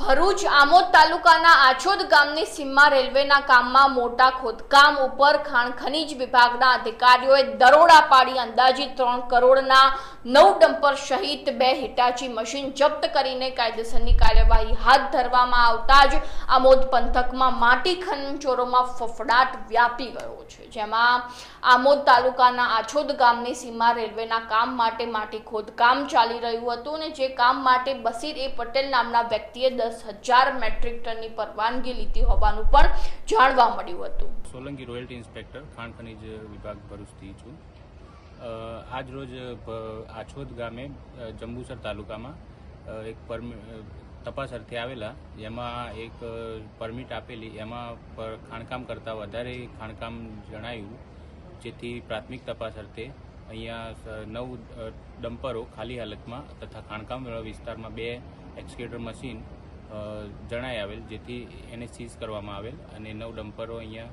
ભરૂચ આમોદ તાલુકાના આછોદ ગામની સીમમાં રેલવેના કામમાં મોટા ખોદકામ ઉપર ખાણ ખનીજ વિભાગના અધિકારીઓએ દરોડા પાડી અંદાજિત ત્રણ કરોડના નવ ડમ્પર સહિત બે હિટાચી મશીન જપ્ત કરીને કાયદેસરની કાર્યવાહી હાથ ધરવામાં આવતા જ આમોદ પંથકમાં માટી ખનનચોરોમાં ફફડાટ વ્યાપી ગયો છે. જેમાં આમોદ તાલુકાના આછોદ ગામની સીમા રેલવેના કામ માટે માટી ખોદકામ ચાલી રહ્યું હતું અને જે કામ માટે બસીર એ પટેલ નામના વ્યક્તિએ દસ હજાર મેટ્રિક ટનની પરવાનગી લીધી હોવાનું પણ જાણવા મળ્યું હતું. સોલંકી રોયલ્ટી ઇન્સ્પેક્ટર, ખાણ ખનીજ વિભાગ ભરૂચથી છું. આજ રોજ આછોદ ગામે જંબુસર તાલુકામાં એક તપાસ અર્થે આવેલા, જેમાં એક પરમિટ આપેલી, એમાં પર ખાણકામ કરતાં વધારે ખાણકામ જણાયું, જેથી પ્રાથમિક તપાસ અર્થે અહીંયા નવ ડમ્પરો ખાલી હાલતમાં તથા ખાણકામ વિસ્તારમાં બે એક્સકેટર મશીન જણાઈ આવેલ, જેથી એને સીઝ કરવામાં આવેલ અને નવ ડમ્પરો અહીંયા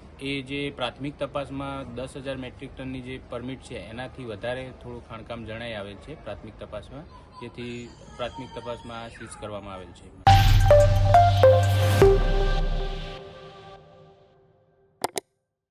એ જે પ્રાથમિક તપાસમાં દસ હજાર મેટ્રિક ટનની જે પરમિટ છે, એનાથી વધારે થોડું ખાણકામ જણાઈ આવેલ છે પ્રાથમિક તપાસમાં. જેથી પ્રાથમિક તપાસમાં સીઝ કરવામાં આવેલ છે.